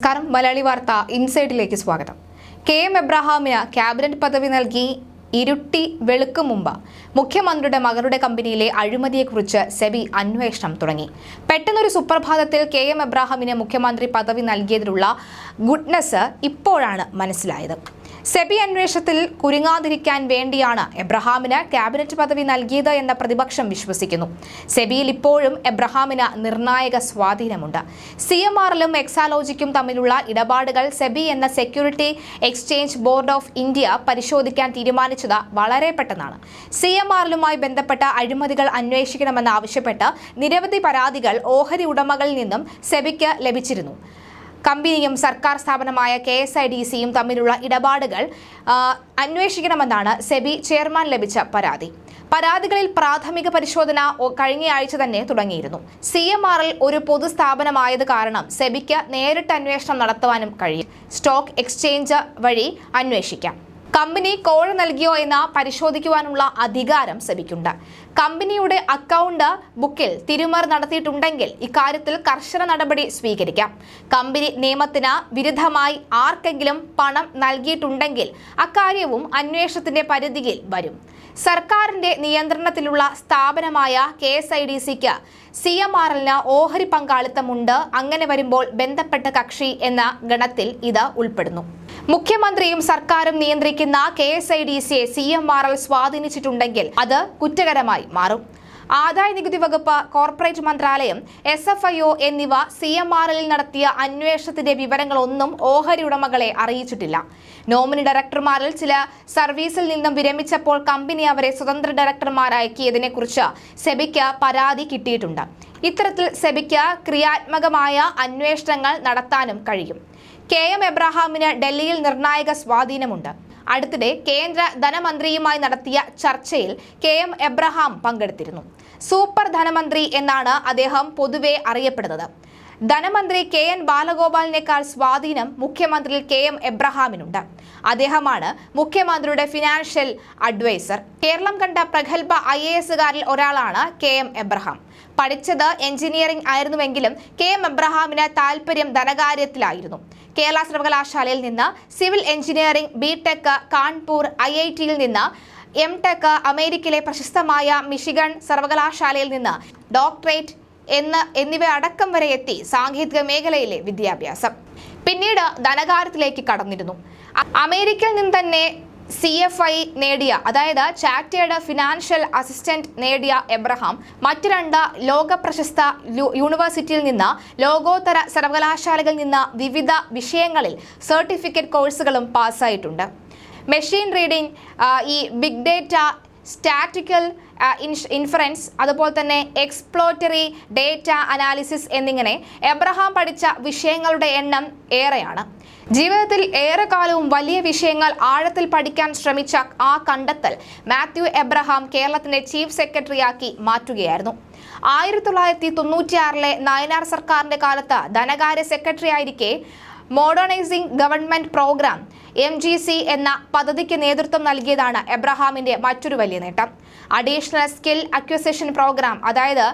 നമസ്കാരം. മലയാളി വാർത്ത ഇൻസൈഡിലേക്ക് സ്വാഗതം. കെ എം എബ്രഹാമിന് ക്യാബിനറ്റ് പദവി നൽകി ഇരുട്ടി വെളുക്കും മുമ്പ് മുഖ്യമന്ത്രിയുടെ മകളുടെ കമ്പനിയിലെ അഴിമതിയെക്കുറിച്ച് സെബി അന്വേഷണം തുടങ്ങി. പെട്ടെന്നൊരു സുപ്രഭാതത്തിൽ കെ എം എബ്രാഹാമിന് മുഖ്യമന്ത്രി പദവി നൽകിയതിലുള്ള ഗുഡ്നസ് ഇപ്പോഴാണ് മനസ്സിലായത്. സെബി അന്വേഷണത്തിൽ കുരുങ്ങാതിരിക്കാൻ വേണ്ടിയാണ് എബ്രഹാമിന് ക്യാബിനറ്റ് പദവി നൽകിയത് എന്ന പ്രതിപക്ഷം വിശ്വസിക്കുന്നു. സെബിയിൽ ഇപ്പോഴും എബ്രഹാമിന് നിർണായക സ്വാധീനമുണ്ട്. സി എം ആറിലും എക്സാലോജിക്കും തമ്മിലുള്ള ഇടപാടുകൾ സെബി എന്ന security exchange board of India പരിശോധിക്കാൻ തീരുമാനിച്ചത് വളരെ പെട്ടെന്നാണ്. സി എം ആറിലുമായി ബന്ധപ്പെട്ട അഴിമതികൾ അന്വേഷിക്കണമെന്ന് ആവശ്യപ്പെട്ട് നിരവധി പരാതികൾ ഓഹരി ഉടമകളിൽ നിന്നും സെബിക്ക് ലഭിച്ചിരുന്നു. കമ്പനിയും സർക്കാർ സ്ഥാപനമായ കെ എസ് ഐ ഡി സിയും തമ്മിലുള്ള ഇടപാടുകൾ അന്വേഷിക്കണമെന്നാണ് സെബി ചെയർമാൻ ലഭിച്ച പരാതി. പരാതികളിൽ പ്രാഥമിക പരിശോധന കഴിഞ്ഞയാഴ്ച തന്നെ തുടങ്ങിയിരുന്നു. സി എം ആറിൽ ഒരു പൊതുസ്ഥാപനമായത് കാരണം സെബിക്ക് നേരിട്ട് അന്വേഷണം നടത്തുവാനും കഴിയും. സ്റ്റോക്ക് എക്സ്ചേഞ്ച് വഴി അന്വേഷിക്കാം. കമ്പനി കോഴ നൽകിയോ എന്ന് പരിശോധിക്കുവാനുള്ള അധികാരം സെബിക്കുണ്ട്. കമ്പനിയുടെ അക്കൗണ്ട് ബുക്കിൽ തിരുമർ നടത്തിയിട്ടുണ്ടെങ്കിൽ ഇക്കാര്യത്തിൽ കർശന നടപടി സ്വീകരിക്കാം. കമ്പനി നിയമത്തിന് വിരുദ്ധമായി ആർക്കെങ്കിലും പണം നൽകിയിട്ടുണ്ടെങ്കിൽ അക്കാര്യവും അന്വേഷണത്തിന്റെ പരിധിയിൽ വരും. സർക്കാരിന്റെ നിയന്ത്രണത്തിലുള്ള സ്ഥാപനമായ കെ എസ് ഐ ഡി സിക്ക് സി എം ആർ എല്ലിന് ഓഹരി പങ്കാളിത്തമുണ്ട്. അങ്ങനെ വരുമ്പോൾ ബന്ധപ്പെട്ട കക്ഷി എന്ന ഗണത്തിൽ ഇത് ഉൾപ്പെടുന്നു. മുഖ്യമന്ത്രിയും സർക്കാരും നിയന്ത്രിക്കുന്ന കെ എസ് ഐ ഡി സിയെ സി എം ആർ എൽ സ്വാധീനിച്ചിട്ടുണ്ടെങ്കിൽ അത് കുറ്റകരമായി മാറും. ആദായ നികുതി വകുപ്പ് കോർപ്പറേറ്റ് മന്ത്രാലയം എസ് എഫ് ഐ ഒ എന്നിവ സി എം ആർ എല്ലിൽ നടത്തിയ അന്വേഷണത്തിന്റെ വിവരങ്ങളൊന്നും ഓഹരി ഉടമകളെ അറിയിച്ചിട്ടില്ല. നോമിനി ഡയറക്ടർമാരിൽ ചില സർവീസിൽ നിന്നും വിരമിച്ചപ്പോൾ കമ്പനി അവരെ സ്വതന്ത്ര ഡയറക്ടർമാരാക്കിയതിനെക്കുറിച്ച് സെബിക്ക് പരാതി കിട്ടിയിട്ടുണ്ട്. ഇത്തരത്തിൽ സെബിക്ക് ക്രിയാത്മകമായ അന്വേഷണങ്ങൾ നടത്താനും കഴിയും. കെ എം എബ്രഹാമിന് ഡൽഹിയിൽ നിർണായക സ്വാധീനമുണ്ട്. അടുത്തിടെ കേന്ദ്ര ധനമന്ത്രിയുമായി നടത്തിയ ചർച്ചയിൽ കെ എം എബ്രഹാം പങ്കെടുത്തിരുന്നു. സൂപ്പർ ധനമന്ത്രി എന്നാണ് അദ്ദേഹം പൊതുവെ അറിയപ്പെടുന്നത്. ധനമന്ത്രി കെ എൻ ബാലഗോപാലിനേക്കാൾ സ്വാധീനം മുഖ്യമന്ത്രി കെ എം എബ്രഹാമിനുണ്ട്. അദ്ദേഹമാണ് മുഖ്യമന്ത്രിയുടെ ഫിനാൻഷ്യൽ അഡ്വൈസർ കേരളം കണ്ട പ്രഗത്ഭ ഐ എ എസുകാരിൽ ഒരാളാണ് കെ എം എബ്രഹാം. പഠിച്ചത് എഞ്ചിനീയറിംഗ് ആയിരുന്നുവെങ്കിലും കെ എം എബ്രഹാമിന് താല്പര്യം ധനകാര്യത്തിലായിരുന്നു. കേരള സർവകലാശാലയിൽ നിന്ന് civil engineering B tech Kanpur I I ടിയിൽ നിന്ന് എം ടെക് അമേരിക്കയിലെ പ്രശസ്തമായ മിഷിഗൺ സർവകലാശാലയിൽ നിന്ന് ഡോക്ടറേറ്റ് എന്ന് എന്നിവ അടക്കം വരെ എത്തി സാങ്കേതിക മേഖലയിലെ വിദ്യാഭ്യാസം. പിന്നീട് ധനകാര്യത്തിലേക്ക് കടന്നിരുന്നു. അമേരിക്കയിൽ നിന്ന് തന്നെ സി എഫ് ഐ നേടിയ അതായത് ചാറ്റേഡ് ഫിനാൻഷ്യൽ അസിസ്റ്റന്റ് നേടിയ എബ്രഹാം മറ്റു രണ്ട് ലോക പ്രശസ്ത യൂണിവേഴ്സിറ്റിയിൽ നിന്ന് ലോകോത്തര സർവകലാശാലകളിൽ നിന്ന് വിവിധ വിഷയങ്ങളിൽ സർട്ടിഫിക്കറ്റ് കോഴ്സുകളും പാസ്സായിട്ടുണ്ട്. മെഷീൻ റീഡിംഗ് ഈ ബിഗ് ഡേറ്റ സ്റ്റാറ്റിക്കൽ ഇൻഫറൻസ് അതുപോലെ തന്നെ എക്സ്പ്ലോറ്ററി ഡേറ്റ അനാലിസിസ് എന്നിങ്ങനെ എബ്രഹാം പഠിച്ച വിഷയങ്ങളുടെ എണ്ണം ഏറെയാണ്. ജീവിതത്തിൽ ഏറെക്കാലവും വലിയ വിഷയങ്ങൾ ആഴത്തിൽ പഠിക്കാൻ ശ്രമിച്ച ആ കണ്ടെത്തൽ മാത്യു എബ്രഹാം കേരളത്തിന്റെ ചീഫ് സെക്രട്ടറിയാക്കി മാറ്റുകയായിരുന്നു. ആയിരത്തി തൊള്ളായിരത്തി തൊണ്ണൂറ്റിയാറിലെ നയനാർ സർക്കാരിന്റെ കാലത്ത് ധനകാര്യ secretary ആയിരിക്കെ modernising government programme M G C എന്ന പദ്ധതിക്ക് നേതൃത്വം നൽകിയതാണ് എബ്രഹാമിന്റെ മറ്റൊരു വലിയ നേട്ടം. അഡീഷണൽ സ്കിൽ അക്വസിഷൻ പ്രോഗ്രാം അതായത്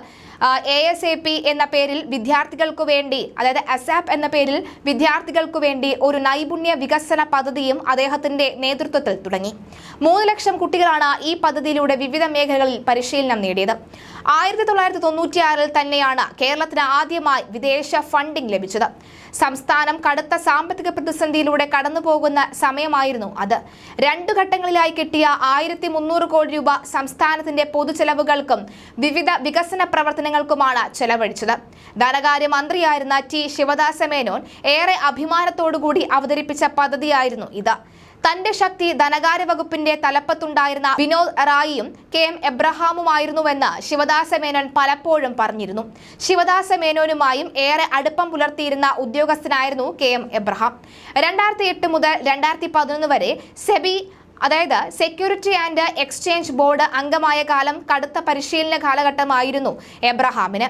എ എസ് എ പി എന്ന പേരിൽ വിദ്യാർത്ഥികൾക്കു വേണ്ടി അതായത് അസാപ്പ് എന്ന പേരിൽ വിദ്യാർത്ഥികൾക്കു വേണ്ടി ഒരു നൈപുണ്യ വികസന പദ്ധതിയും അദ്ദേഹത്തിന്റെ നേതൃത്വത്തിൽ തുടങ്ങി. മൂന്ന് ലക്ഷം കുട്ടികളാണ് ഈ പദ്ധതിയിലൂടെ വിവിധ മേഖലകളിൽ പരിശീലനം നേടിയത്. ആയിരത്തി തൊള്ളായിരത്തി തൊണ്ണൂറ്റിയാറിൽ തന്നെയാണ് കേരളത്തിന് ആദ്യമായി വിദേശ ഫണ്ടിംഗ് ലഭിച്ചത്. സംസ്ഥാനം കടുത്ത സാമ്പത്തിക പ്രതിസന്ധിയിലൂടെ കടന്നുപോകുന്ന സമയമായിരുന്നു അത്. രണ്ടു ഘട്ടങ്ങളിലായി കിട്ടിയ ആയിരത്തി മുന്നൂറ് കോടി രൂപ സംസ്ഥാനത്തിന്റെ പൊതുചെലവുകൾക്കും വിവിധ വികസന പ്രവർത്തനങ്ങൾക്കുമാണ് ചെലവഴിച്ചത്. ധനകാര്യ മന്ത്രിയായിരുന്ന ടി. ശിവദാസ മേനോൻ ഏറെ അഭിമാനത്തോടുകൂടി അവതരിപ്പിച്ച പദ്ധതിയായിരുന്നു ഇത്. തന്റെ ശക്തി ധനകാര്യ വകുപ്പിന്റെ തലപ്പത്തുണ്ടായിരുന്ന വിനോദ് റായിയും കെ. എം. എബ്രഹാമുമായിരുന്നുവെന്ന് ശിവദാസ മേനോൻ പലപ്പോഴും പറഞ്ഞിരുന്നു. ശിവദാസ മേനോനുമായും ഏറെ അടുപ്പം പുലർത്തിയിരുന്ന ഉദ്യോഗസ്ഥനായിരുന്നു കെ. എം. എബ്രഹാം. രണ്ടായിരത്തി എട്ട് മുതൽ രണ്ടായിരത്തി പതിനൊന്ന് വരെ സെബി അതായത് സെക്യൂരിറ്റി ആൻഡ് എക്സ്ചേഞ്ച് ബോർഡ് അംഗമായ കാലം കടുത്ത പരിശീലന കാലഘട്ടമായിരുന്നു എബ്രഹാമിന്.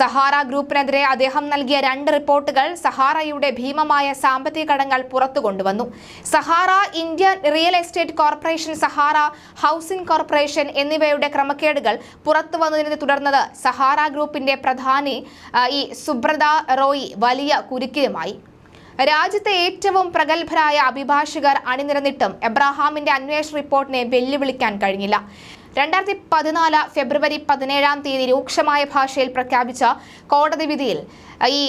സഹാറ ഗ്രൂപ്പിനെതിരെ അദ്ദേഹം നൽകിയ രണ്ട് റിപ്പോർട്ടുകൾ സഹാറയുടെ ഭീമമായ സാമ്പത്തിക കടങ്ങൾ പുറത്തു കൊണ്ടുവന്നു. Sahara Indian real estate corporation Sahara housing corporation എന്നിവയുടെ ക്രമക്കേടുകൾ പുറത്തു വന്നതിനെ തുടർന്നത് സഹാറ ഗ്രൂപ്പിന്റെ പ്രധാനി ഈ സുബ്രത റോയി വലിയ കുരുക്കിലുമായി. രാജ്യത്തെ ഏറ്റവും പ്രഗത്ഭരായ അഭിഭാഷകർ അണിനിരന്നിട്ടും എബ്രാഹാമിന്റെ അന്വേഷണ റിപ്പോർട്ടിനെ വെല്ലുവിളിക്കാൻ കഴിഞ്ഞില്ല. രണ്ടായിരത്തി പതിനാല് ഫെബ്രുവരി പതിനേഴാം തീയതി രൂക്ഷമായ ഭാഷയിൽ പ്രഖ്യാപിച്ച കോടതി വിധിയിൽ ഈ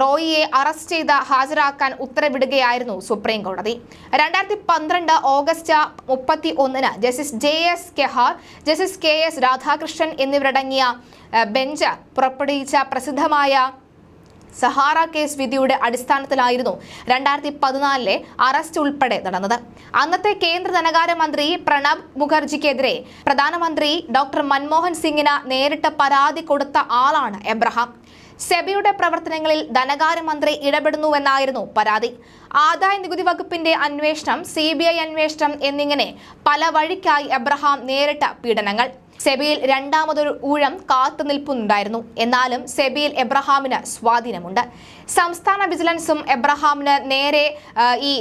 റോയിയെ അറസ്റ്റ് ചെയ്ത് ഹാജരാക്കാൻ ഉത്തരവിടുകയായിരുന്നു സുപ്രീം കോടതി. രണ്ടായിരത്തി പന്ത്രണ്ട് ഓഗസ്റ്റ് മുപ്പത്തി ഒന്നിന് justice J S Khehar justice K S Radhakrishnan എന്നിവരടങ്ങിയ ബെഞ്ച് പുറപ്പെടുവിച്ച പ്രസിദ്ധമായ സഹാറ കേസ് വിധിയുടെ അടിസ്ഥാനത്തിലായിരുന്നു രണ്ടായിരത്തി പതിനാലിലെ അറസ്റ്റ് ഉൾപ്പെടെ നടന്നത്. അന്നത്തെ കേന്ദ്ര ധനകാര്യമന്ത്രി പ്രണബ് മുഖർജിക്കെതിരെ പ്രധാനമന്ത്രി ഡോക്ടർ മൻമോഹൻ സിംഗിന് നേരിട്ട് പരാതി കൊടുത്ത ആളാണ് എബ്രഹാം. സെബിയുടെ പ്രവർത്തനങ്ങളിൽ ധനകാര്യമന്ത്രി ഇടപെടുന്നുവെന്നായിരുന്നു പരാതി. ആദായ നികുതി വകുപ്പിന്റെ അന്വേഷണം സി അന്വേഷണം എന്നിങ്ങനെ പല വഴിക്കായി എബ്രഹാം നേരിട്ട പീഡനങ്ങൾ. സെബിയിൽ രണ്ടാമതൊരു ഊഴം കാത്തുനിൽപ്പുണ്ടായിരുന്നു എന്നാലും സെബിയിൽ എബ്രഹാമിന് സ്വാധീനമുണ്ട്. സംസ്ഥാന വിജിലൻസും എബ്രഹാമിന് നേരെ ഈ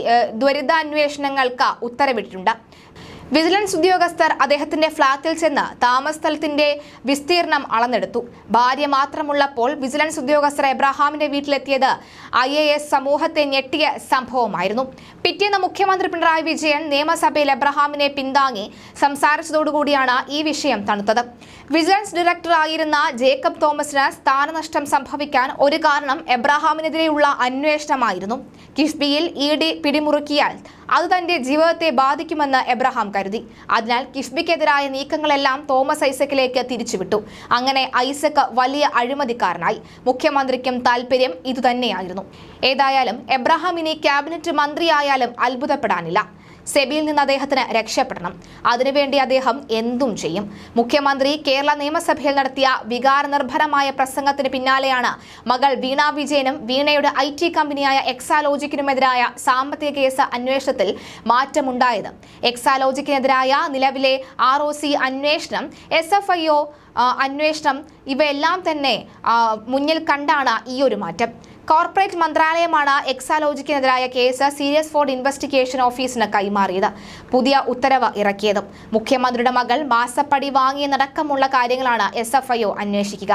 ദുരിതാന്വേഷണങ്ങൾക്ക് ഉത്തരവിട്ടിട്ടുണ്ട്. വിജിലൻസ് ഉദ്യോഗസ്ഥർ അദ്ദേഹത്തിന്റെ ഫ്ളാറ്റിൽ ചെന്ന് താമസസ്ഥലത്തിന്റെ വിസ്തീർണം അളന്നെടുത്തു. ഭാര്യ മാത്രമുള്ളപ്പോൾ വിജിലൻസ് ഉദ്യോഗസ്ഥർ എബ്രഹാമിന്റെ വീട്ടിലെത്തിയത് ഐ എ എസ് സമൂഹത്തെ ഞെട്ടിയ സംഭവമായിരുന്നു. പിറ്റേന്ന് മുഖ്യമന്ത്രി പിണറായി വിജയൻ നിയമസഭയിൽ എബ്രഹാമിനെ പിന്താങ്ങി. സംസാരിച്ചതോടുകൂടിയാണ് ഈ വിഷയം തണുത്തത്. വിജിലൻസ് ഡയറക്ടറായിരുന്ന ജേക്കബ് തോമസിന് സ്ഥാനനഷ്ടം സംഭവിക്കാൻ ഒരു കാരണം എബ്രഹാമിനെതിരെയുള്ള അന്വേഷണമായിരുന്നു. കിഫ്ബിയിൽ ഇ ഡി പിടിമുറുക്കിയാൽ അത് തന്റെ ജീവിതത്തെ ബാധിക്കുമെന്ന് എബ്രഹാം കരുതി. അതിനാൽ കിഫ്ബിക്കെതിരായ നീക്കങ്ങളെല്ലാം തോമസ് ഐസക്കിലേക്ക് തിരിച്ചുവിട്ടു. അങ്ങനെ ഐസക് വലിയ അഴിമതിക്കാരനായി. മുഖ്യമന്ത്രിക്കും താല്പര്യം ഇതുതന്നെയായിരുന്നു. ഏതായാലും എബ്രഹാം ഇനി ക്യാബിനറ്റ് മന്ത്രിയായാലും അത്ഭുതപ്പെടാനില്ല. സെബിയിൽ നിന്ന് അദ്ദേഹത്തിന് രക്ഷപ്പെടണം. അതിനുവേണ്ടി അദ്ദേഹം എന്തും ചെയ്യും. മുഖ്യമന്ത്രി കേരള നിയമസഭയിൽ നടത്തിയ വികാരനിർഭരമായ പ്രസംഗത്തിന് പിന്നാലെയാണ് മകൾ വീണ വിജയനും വീണയുടെ ഐ ടി കമ്പനിയായ എക്സാലോജിക്കിനുമെതിരായ സാമ്പത്തിക കേസ് അന്വേഷണത്തിൽ മാറ്റമുണ്ടായത്. എക്സാലോജിക്കിനെതിരായ നിലവിലെ ആർ ഒ സി അന്വേഷണം എസ് എഫ് ഐ ഒ അന്വേഷണം ഇവയെല്ലാം തന്നെ മുന്നിൽ കണ്ടാണ് ഈ ഒരു മാറ്റം. കോർപ്പറേറ്റ് മന്ത്രാലയമാണ് എക്സാലോജിക്കിനെതിരായ കേസ് സീരിയസ് ഫോർഡ് ഇൻവെസ്റ്റിഗേഷൻ ഓഫീസിന് കൈമാറിയത്. പുതിയ ഉത്തരവ് ഇറക്കിയതും. മുഖ്യമന്ത്രിയുടെ മകൾ മാസപ്പടി വാങ്ങിയെന്നടക്കമുള്ള കാര്യങ്ങളാണ് എസ് എഫ് ഐ ഒ അന്വേഷിക്കുക.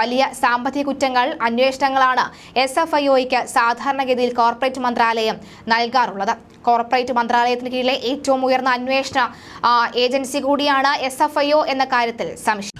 വലിയ സാമ്പത്തിക കുറ്റങ്ങൾ അന്വേഷണങ്ങളാണ് എസ് എഫ് ഐ ഒയ്ക്ക് സാധാരണഗതിയിൽ കോർപ്പറേറ്റ് മന്ത്രാലയം നൽകാറുള്ളത്. കോർപ്പറേറ്റ് മന്ത്രാലയത്തിന് കീഴിലെ ഏറ്റവും ഉയർന്ന അന്വേഷണ ഏജൻസി കൂടിയാണ് എസ് എഫ് ഐ ഒ എന്ന കാര്യത്തിൽ സംശയം.